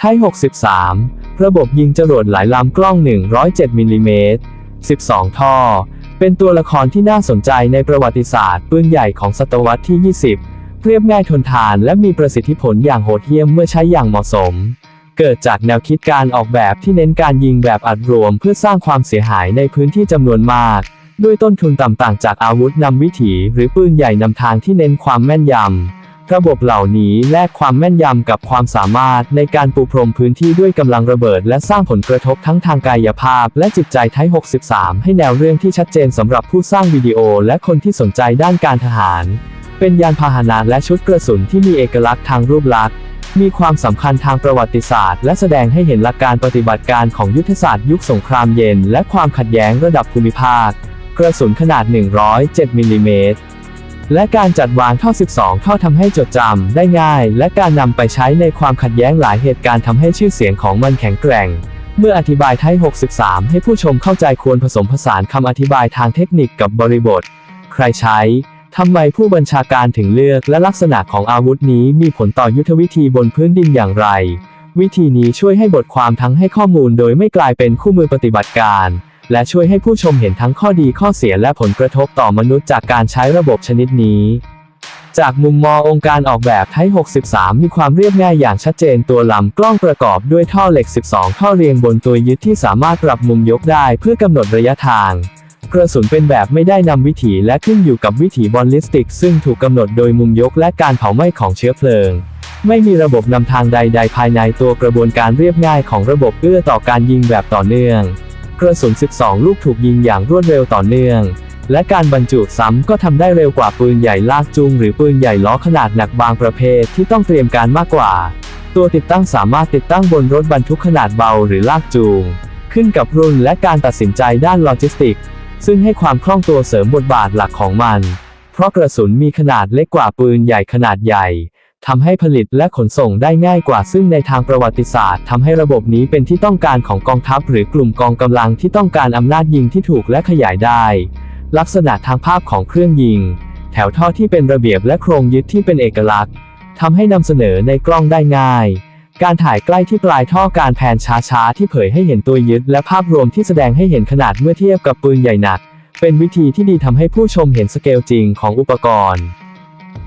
ไทย 63 ระบบยิงจรวดหลายลำกล้อง 107มิลลิเมตร 12 ท่อ เป็นตัวละครที่น่าสนใจในประวัติศาสตร์ปืนใหญ่ของศตวรรษที่ 20 เรียบง่ายทนทานและมีประสิทธิผลอย่างโหดเหี้ยมเมื่อใช้อย่างเหมาะสม เกิดจากแนวคิดการออกแบบที่เน้นการยิงแบบอัดรวมเพื่อสร้างความเสียหายในพื้นที่จำนวนมาก ด้วยต้นทุนต่ำๆจากอาวุธนำวิถีหรือปืนใหญ่นำทางที่เน้นความแม่นยำ ระบบเหล่านี้แลกความแม่นยำกับความสามารถในการปูพรมพื้นที่ด้วยกำลังระเบิด และสร้างผลกระทบทั้งทางกายภาพ และจิตใจไทย 63 ให้แนวเรื่องที่ชัดเจนสำหรับผู้สร้างวิดีโอและคนที่สนใจด้านการทหาร เป็นยานพาหนะและชุดกระสุนที่มีเอกลักษณ์ทางรูปลักษณ์มีความสำคัญทางประวัติศาสตร์และแสดงให้เห็นหลักการปฏิบัติการของยุทธศาสตร์ยุคสงครามเย็น และความขัดแย้งระดับภูมิภาค กระสุนขนาด 107มิลลิเมตร และการจัดวางท่อ12ท่อทำให้จดจำได้ง่าย และการนำไปใช้ในความขัดแย้งหลายเหตุการณ์ทำให้ชื่อเสียงของมันแข็งแกร่ง เมื่ออธิบายไทย63 ให้ผู้ชมเข้าใจควรผสมผสานคำอธิบายทางเทคนิคกับบริบท ใครใช้ทำไมผู้บัญชาการถึงเลือกและลักษณะของอาวุธนี้มีผลต่อยุทธวิธีบนพื้นดินอย่างไร วิธีนี้ช่วยให้บทความทั้งให้ข้อมูลโดยไม่กลายเป็นคู่มือปฏิบัติการ และช่วยให้ผู้ชมเห็นทั้งข้อดีข้อเสียและผลกระทบต่อมนุษย์จากการใช้ระบบชนิดนี้ จากมุมมององค์การออกแบบไทย 63 มีความเรียบง่ายอย่างชัดเจนตัวลำกล้องประกอบด้วยท่อเหล็ก 12 ท่อเรียงบนตัวยึดที่สามารถปรับมุมยกได้เพื่อกำหนดระยะทางกระสุนเป็นแบบไม่ได้นำวิถีและขึ้นอยู่กับวิถีบอลลิสติก ซึ่งถูกกำหนดโดยมุมยกและการเผาไหม้ของเชื้อเพลิง ไม่มีระบบนำทางใด ๆ ภายในตัวกระบวนการเรียบง่ายของระบบเอื้อต่อการยิงแบบต่อเนื่อง กระสุน 12 ลูกถูกยิงอย่างรวดเร็วต่อเนื่อง และการบรรจุซ้ำก็ทำได้เร็วกว่าปืนใหญ่ลากจูงหรือปืนใหญ่ล้อขนาดหนักบางประเภทที่ต้องเตรียมการมากกว่า ตัวติดตั้งสามารถติดตั้งบนรถบรรทุกขนาดเบาหรือลากจูง ขึ้นกับรุ่นและการตัดสินใจด้านโลจิสติก ซึ่งให้ความคล่องตัวเสริมบทบาทหลักของมัน เพราะกระสุนมีขนาดเล็กกว่าปืนใหญ่ขนาดใหญ่ ทำให้ผลิตและขนส่งได้ง่ายกว่าซึ่งในทางประวัติศาสตร์ทำให้ระบบนี้เป็นที่ต้องการของกองทัพหรือกลุ่มกองกำลังที่ต้องการอำนาจยิงที่ถูกและขยายได้ ลักษณะทางภาพของเครื่องยิง แถวท่อที่เป็นระเบียบและโครงยึดที่เป็นเอกลักษณ์ทำให้นำเสนอในกล้องได้ง่าย การถ่ายใกล้ที่ปลายท่อการแผนช้าๆที่เผยให้เห็นตัวยึด และภาพรวมที่แสดงให้เห็นขนาดเมื่อเทียบกับปืนใหญ่หนัก เป็นวิธีที่ดีทำให้ผู้ชมเห็นสเกลจริงของอุปกรณ์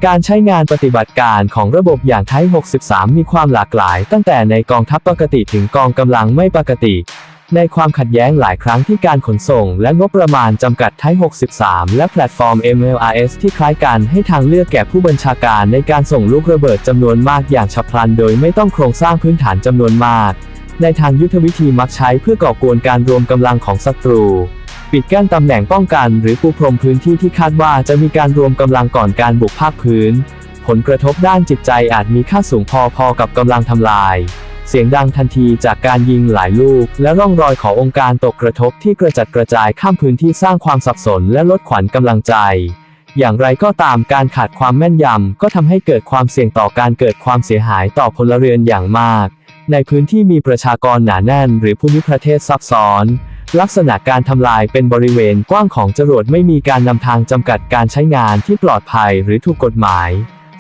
การใช้งานปฏิบัติการของระบบอย่างไทย 63 มีความหลากหลาย ตั้งแต่ในกองทัพปกติถึงกองกำลังไม่ปกติ ในความขัดแย้งหลายครั้งที่การขนส่ง และงบประมาณจำกัดไทย 63 และแพลตฟอร์ม MLRS ที่คล้ายกันให้ทางเลือกแก่ผู้บัญชาการในการส่งลูกระเบิดจำนวนมากอย่างฉับพลัน โดยไม่ต้องโครงสร้างพื้นฐานจำนวนมาก ในทางยุทธวิธีมักใช้เพื่อก่อกวนการรวมกำลังของศัตรู ปิดกั้นตำแหน่งป้องกัน หรือปูพรมพื้นที่ที่คาดว่าจะมีการรวมกำลังก่อนการบุกภาคพื้น ผลกระทบด้านจิตใจอาจมีค่าสูงพอๆกับกำลังทำลาย เสียงดังทันทีจากการยิงหลายลูก และร่องรอยขององค์การตกกระทบที่กระจัดกระจายข้ามพื้นที่สร้างความสับสนและลดขวัญกำลังใจ อย่างไรก็ตามการขาดความแม่นยำก็ทำให้เกิดความเสี่ยงต่อการเกิดความเสียหายต่อพลเรือนอย่างมาก ในพื้นที่มีประชากรหนาแน่น หรือภูมิประเทศซับซ้อน ลักษณะการทำลายเป็นบริเวณกว้างของจรวดไม่มีการนำทางจำกัดการใช้งานที่ปลอดภัยหรือถูกกฎหมาย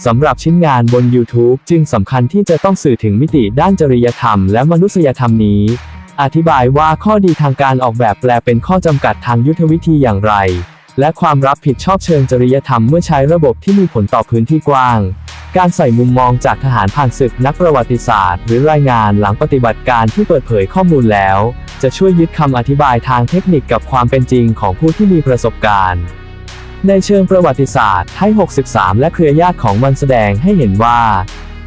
สำหรับชิ้นงานบน YouTube จึงสำคัญที่จะต้องสื่อถึงมิติด้านจริยธรรมและมนุษยธรรมนี้ อธิบายว่าข้อดีทางการออกแบบแปลเป็นข้อจำกัดทางยุทธวิธีอย่างไร และความรับผิดชอบเชิงจริยธรรมเมื่อใช้ระบบที่มีผลต่อพื้นที่กว้าง การใส่มุมมองจากทหารผ่านศึกนักประวัติศาสตร์ หรือรายงานหลังปฏิบัติการที่เปิดเผยข้อมูลแล้ว จะช่วยยึดคำอธิบายทางเทคนิคกับความเป็นจริงของผู้ที่มีประสบการณ์ในเชิงประวัติศาสตร์ไทย63 และเครือญาติของมันแสดงให้เห็นว่า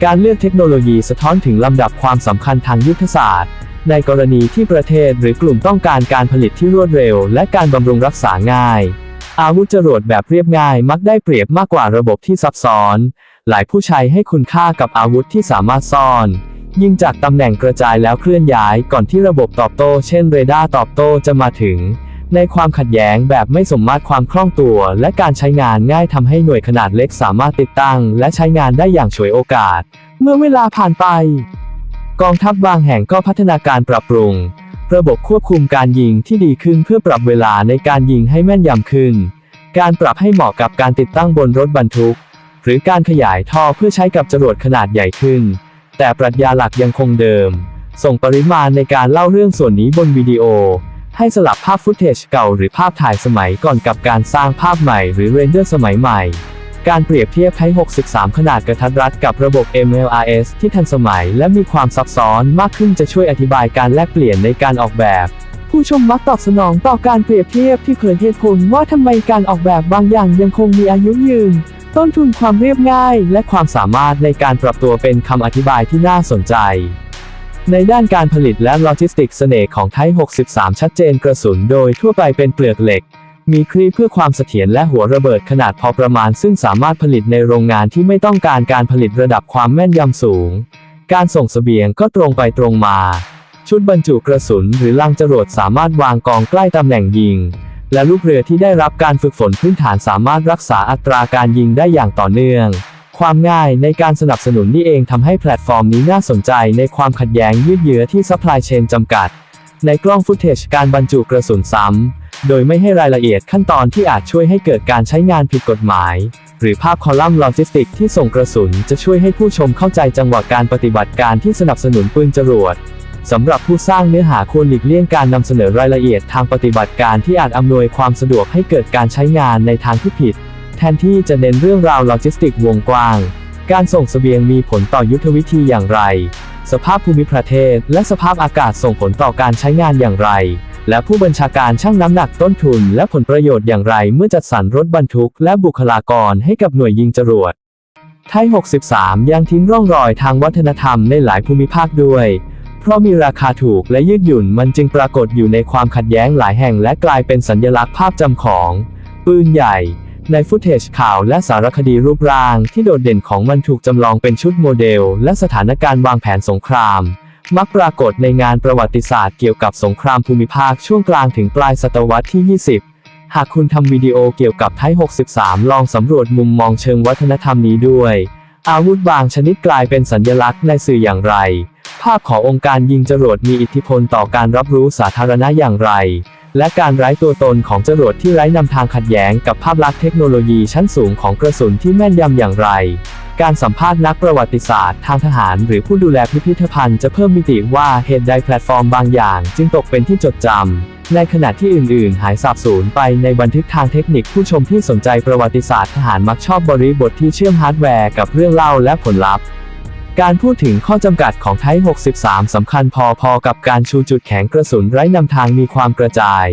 การเลือกเทคโนโลยีสะท้อนถึงลำดับความสำคัญทางยุทธศาสตร์ ในกรณีที่ประเทศหรือกลุ่มต้องการการผลิตที่รวดเร็ว และการบำรุงรักษาง่าย อาวุธจรวดแบบเรียบง่ายมักได้เปรียบมากกว่าระบบที่ซับซ้อน หลายผู้ใช้ให้คุณค่ากับอาวุธที่สามารถซ่อน ยิงจากตำแหน่งกระจายแล้วเคลื่อนย้ายก่อนที่ระบบตอบโต้ เช่นเรดาร์ตอบโต้จะมาถึง ในความขัดแย้งแบบไม่สมมาตรความคล่องตัว และการใช้งานง่ายทำให้หน่วยขนาดเล็กสามารถติดตั้ง และใช้งานได้อย่างฉวยโอกาส เมื่อเวลาผ่านไป กองทัพบางแห่งก็พัฒนาการปรับปรุง ระบบควบคุมการยิงที่ดีขึ้นเพื่อปรับเวลาในการยิงให้แม่นยำขึ้น การปรับให้เหมาะกับการติดตั้งบนรถบรรทุก หรือการขยายท่อเพื่อใช้กับจรวดขนาดใหญ่ขึ้น แต่ปรัชญาหลักยังคงเดิม ส่งปริมาณในการเล่าเรื่องส่วนนี้บนวิดีโอ ให้สลับภาพฟุตเทจเก่าหรือภาพถ่ายสมัยก่อนกับการสร้างภาพใหม่หรือเรนเดอร์สมัยใหม่ การเปรียบเทียบไทย63 ขนาดกระทัดรัดกับระบบ MLRS ที่ทันสมัย และมีความซับซ้อนมากขึ้นจะช่วยอธิบายการแลกเปลี่ยนในการออกแบบผู้ชมมักตอบสนองต่อการเปรียบเทียบที่เผยเหตุผลว่าทำไมการออกแบบบางอย่างยังคงมีอายุยืน ต้นทุนความเรียบง่าย และความสามารถในการปรับตัวเป็นคำอธิบายที่น่าสนใจ ในด้านการผลิตและโลจิสติกส์เสน่ห์ของไทย 63 ชัดเจนกระสุนโดยทั่วไปเป็นเปลือกเหล็ก มีครีเพื่อความเสถียรและหัวระเบิดขนาดพอประมาณ ซึ่งสามารถผลิตในโรงงานที่ไม่ต้องการการผลิตระดับความแม่นยำสูง การส่งเสบียงก็ตรงไปตรงมา ชุดบรรจุกระสุนหรือลังจรวดสามารถวางกองใกล้ตำแหน่งยิง และลูกเรือที่ได้รับการฝึกฝนพื้นฐานสามารถรักษาอัตราการยิงได้อย่างต่อเนื่อง ความง่ายในการสนับสนุนนี่เองทำให้แพลตฟอร์มนี้น่าสนใจในความขัดแย้งยืดเยื้อที่ซัพพลายเชนจำกัด ในกล้องฟุตเทจการบรรจุกระสุนซ้ำ โดยไม่ให้รายละเอียดขั้นตอนที่อาจช่วยให้เกิดการใช้งานผิดกฎหมาย หรือภาพคอลัมน์โลจิสติกที่ส่งกระสุนจะช่วยให้ผู้ชมเข้าใจจังหวะการปฏิบัติการที่สนับสนุนปืนจรวด สำหรับผู้สร้างเนื้อหาควรหลีกเลี่ยงการนำเสนอรายละเอียดทางปฏิบัติการที่อาจอำนวยความสะดวกให้เกิดการใช้งานในทางที่ผิด แทนที่จะเน้นเรื่องราวโลจิสติกวงกว้าง การส่งเสบียงมีผลต่อยุทธวิธีอย่างไร สภาพภูมิประเทศ และสภาพอากาศส่งผลต่อการใช้งานอย่างไร และผู้บัญชาการชั่งน้ำหนักต้นทุน และผลประโยชน์อย่างไรเมื่อจัดสรรรถบรรทุก และบุคลากรให้กับหน่วยยิงจรวดไทย 63 ยังทิ้งร่องรอยทางวัฒนธรรมในหลายภูมิภาคด้วย เพราะมีราคาถูกและยืดหยุ่นมันจึงปรากฏอยู่ในความขัดแย้งหลายแห่งและกลายเป็นสัญลักษณ์ภาพจำของ ปืนใหญ่ ในฟุตเทจข่าวและสารคดีรูปร่างที่โดดเด่นของมันถูกจำลองเป็นชุดโมเดล และสถานการณ์วางแผนสงคราม มักปรากฏในงานประวัติศาสตร์เกี่ยวกับสงครามภูมิภาคช่วงกลางถึงปลายศตวรรษที่ 20หากคุณทำวิดีโอเกี่ยวกับไทย63 ลองสำรวจมุมมองเชิงวัฒนธรรมนี้ด้วย อาวุธบางชนิดกลายเป็นสัญลักษณ์ในสื่ออย่างไร ภาพขององค์การยิงจรวดมีอิทธิพลต่อการรับรู้สาธารณะอย่างไร และการไร้ตัวตนของจรวดที่ไร้นำทางขัดแย้งกับภาพลักษณ์เทคโนโลยีชั้นสูงของกระสุนที่แม่นยำอย่างไร การสัมภาษณ์นักประวัติศาสตร์ทางทหารหรือผู้ดูแลพิพิธภัณฑ์จะเพิ่มมิติว่าเหตุใดแพลตฟอร์มบางอย่างจึงตกเป็นที่จดจำ ในขณะที่อื่นๆ หายสาบสูญไปในบันทึกทางเทคนิคผู้ชมที่สนใจประวัติศาสตร์ทหารมักชอบบริบทที่เชื่อมฮาร์ดแวร์กับเรื่องเล่าและผลลัพธ์การพูดถึงข้อจำกัดของไทย63สำคัญพอๆกับการชูจุดแข็งกระสุนไร้นำทางมีความกระจาย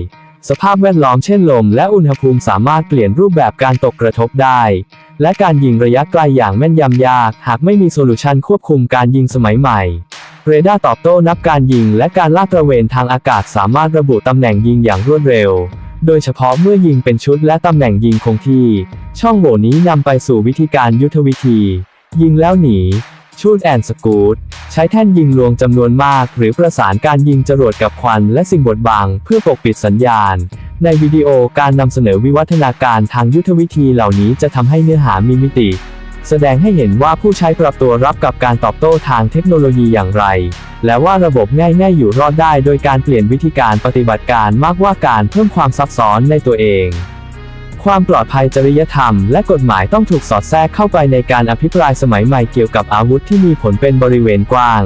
สภาพแวดล้อมเช่นลมและอุณหภูมิสามารถเปลี่ยนรูปแบบการตกกระทบได้ และการยิงระยะไกลอย่างแม่นยำยาก หากไม่มีโซลูชันควบคุมการยิงสมัยใหม่เรดาร์ตอบโต้นับการยิงและการลาดตระเวนทางอากาศสามารถระบุตำแหน่งยิงอย่างรวดเร็ว โดยเฉพาะเมื่อยิงเป็นชุดและตำแหน่งยิงคงที่ ช่องโหว่นี้นำไปสู่วิธีการยุทธวิธี ยิงแล้วหนี ชูดแอนสกูด ใช้แท่นยิงลวงจำนวนมาก หรือประสานการยิงจรวดกับควันและสิ่งบดบังเพื่อปกปิดสัญญาณ ในวิดีโอการนำเสนอวิวัฒนาการทางยุทธวิธีเหล่านี้จะทำให้เนื้อหามีมิติ แสดงให้เห็นว่าผู้ใช้ปรับตัวรับกับการตอบโต้ทางเทคโนโลยีอย่างไร และว่าระบบง่ายๆอยู่รอดได้โดยการเปลี่ยนวิธีการปฏิบัติการมากกว่าการเพิ่มความซับซ้อนในตัวเอง ความปลอดภัยจริยธรรม และกฎหมายต้องถูกสอดแทรกเข้าไปในการอภิปรายสมัยใหม่เกี่ยวกับอาวุธที่มีผลเป็นบริเวณกว้าง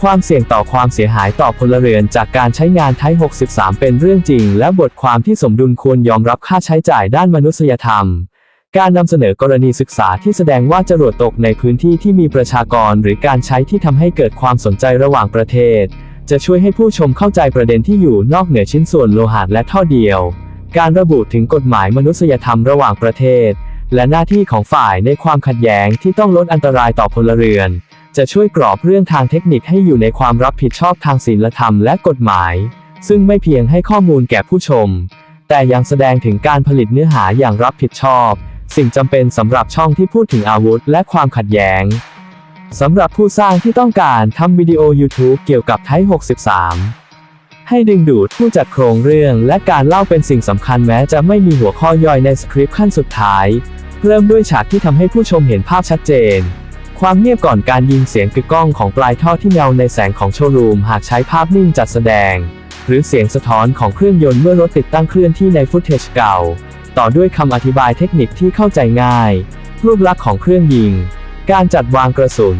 ความเสี่ยงต่อความเสียหายต่อพลเรือนจากการใช้งานไทย 63 เป็นเรื่องจริง และบทความที่สมดุลควรยอมรับค่าใช้จ่ายด้านมนุษยธรรมการนำเสนอกรณีศึกษาที่แสดงว่าจรวดตกในพื้นที่ที่มีประชากรหรือการใช้ที่ทำให้เกิดความสนใจระหว่างประเทศ จะช่วยให้ผู้ชมเข้าใจประเด็นที่อยู่นอกเหนือชิ้นส่วนโลหะและท่อเดียว การระบุถึงกฎหมายมนุษยธรรมระหว่างประเทศ และหน้าที่ของฝ่ายในความขัดแย้งที่ต้องลดอันตรายต่อพลเรือน จะช่วยกรอบเรื่องทางเทคนิคให้อยู่ในความรับผิดชอบทางศีลธรรมและกฎหมาย ซึ่งไม่เพียงให้ข้อมูลแก่ผู้ชม แต่ยังแสดงถึงการผลิตเนื้อหาอย่างรับผิดชอบ สิ่งจำเป็นสำหรับช่องที่พูดถึงอาวุธ และความขัดแย้งสำหรับผู้สร้างที่ต้องการทำวิดีโอ YouTube เกี่ยวกับไทย 63 ให้ดึงดูดผู้จัดโครงเรื่อง และการเล่าเป็นสิ่งสำคัญแม้จะไม่มีหัวข้อย่อยในสคริปต์ขั้นสุดท้าย เริ่มด้วยฉากที่ทำให้ผู้ชมเห็นภาพชัดเจน ความเงียบก่อนการยิงเสียงกึกก้องของปลายท่อที่เงาในแสงของโชว์รูมหากใช้ภาพนิ่งจัดแสดง หรือเสียงสะท้อนของเครื่องยนต์เมื่อรถติดตั้งเคลื่อนที่ในฟุตเทจเก่า ต่อด้วยคำอธิบายเทคนิคที่เข้าใจง่าย รูปลักษณ์ของเครื่องยิง การจัดวางกระสุน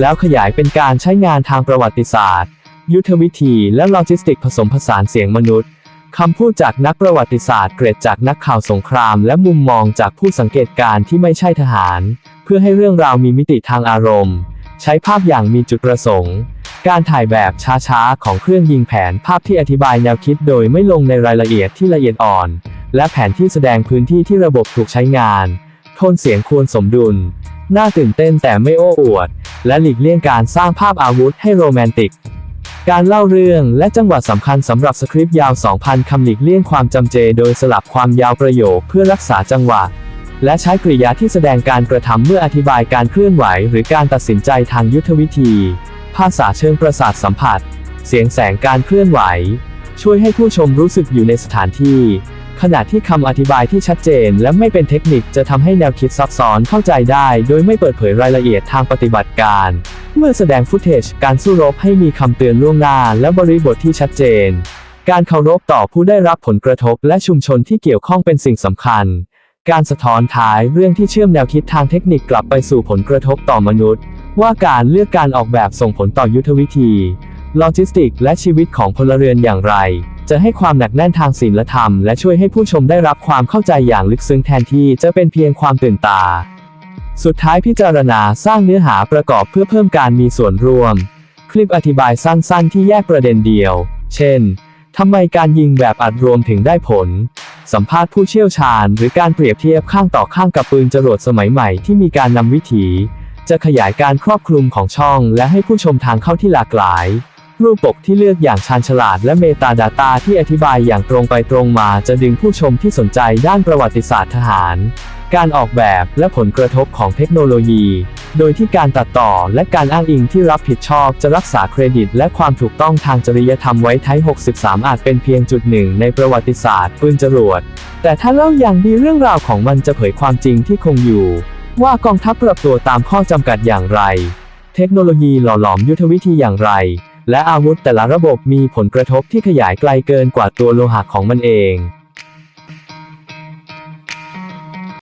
แล้วขยายเป็นการใช้งานทางประวัติศาสตร์ ยุทธวิธีและโลจิสติกผสมผสานเสียงมนุษย์คำพูดจากนักประวัติศาสตร์ เกรดจากนักข่าวสงคราม และมุมมองจากผู้สังเกตการณ์ที่ไม่ใช่ทหาร เพื่อให้เรื่องราวมีมิติทางอารมณ์ ใช้ภาพอย่างมีจุดประสงค์ การถ่ายแบบช้าๆ ของเครื่องยิงแผนภาพที่อธิบายแนวคิดโดยไม่ลงในรายละเอียดที่ละเอียดอ่อน และแผนที่แสดงพื้นที่ที่ระบบถูกใช้งาน โทนเสียงควรสมดุล น่าตื่นเต้นแต่ไม่โอ้อวด และหลีกเลี่ยงการสร้างภาพอาวุธให้โรแมนติก การเล่าเรื่องและจังหวะสำคัญสำหรับสคริปต์ยาว 2,000 คำหลีกเลี่ยงความจำเจ โดยสลับความยาวประโยคเพื่อรักษาจังหวะ และใช้กริยาที่แสดงการกระทำเมื่ออธิบายการเคลื่อนไหว หรือการตัดสินใจทางยุทธวิธี ภาษาเชิงประสาทสัมผัส เสียงแสงการเคลื่อนไหว ช่วยให้ผู้ชมรู้สึกอยู่ในสถานที่ ขณะที่คำอธิบายที่ชัดเจนและไม่เป็นเทคนิคจะทำให้แนวคิดซับซ้อนเข้าใจได้ โดยไม่เปิดเผยรายละเอียดทางปฏิบัติการ เมื่อแสดงฟุตเทจการสู้รบให้มีคำเตือนล่วงหน้า และบริบทที่ชัดเจน การเคารพต่อผู้ได้รับผลกระทบและชุมชนที่เกี่ยวข้องเป็นสิ่งสำคัญ การสะท้อนท้ายเรื่องที่เชื่อมแนวคิดทางเทคนิคกลับไปสู่ผลกระทบต่อมนุษย์ ว่าการเลือกการออกแบบส่งผลต่อยุทธวิธี โลจิสติก และชีวิตของพลเรือนอย่างไร จะให้ความหนักแน่นทางศีลธรรม และช่วยให้ผู้ชมได้รับความเข้าใจอย่างลึกซึ้งแทนที่จะเป็นเพียงความตื่นตา สุดท้ายพิจารณาสร้างเนื้อหาประกอบเพื่อเพิ่มการมีส่วนร่วม คลิปอธิบายสั้นๆ ที่แยกประเด็นเดียว เช่นทำไมการยิงแบบอัดรวมถึงได้ผล สัมภาษณ์ผู้เชี่ยวชาญ หรือการเปรียบเทียบข้างต่อข้างกับปืนจรวดสมัยใหม่ที่มีการนำวิถี จะขยายการครอบคลุมของช่อง และให้ผู้ชมทางเข้าที่หลากหลาย รูปปกที่เลือกอย่างชาญฉลาดและเมตาดาตาที่อธิบายอย่างตรงไปตรงมาจะดึงผู้ชมที่สนใจด้านประวัติศาสตร์ทหาร การออกแบบและผลกระทบของเทคโนโลยี โดยที่การตัดต่อและการอ้างอิงที่รับผิดชอบจะรักษาเครดิต และความถูกต้องทางจริยธรรมไว้ท้าย 63 อาจเป็นเพียงจุดหนึ่งในประวัติศาสตร์ปืนจรวด แต่ถ้าเล่าอย่างดีเรื่องราวของมันจะเผยความจริงที่คงอยู่ ว่ากองทัพปรับตัวตามข้อจำกัดอย่างไร เทคโนโลยีหล่อหลอมยุทธวิธีอย่างไร และอาวุธแต่ละระบบมีผลกระทบที่ขยายไกลเกินกว่าตัวโลหะของมันเอง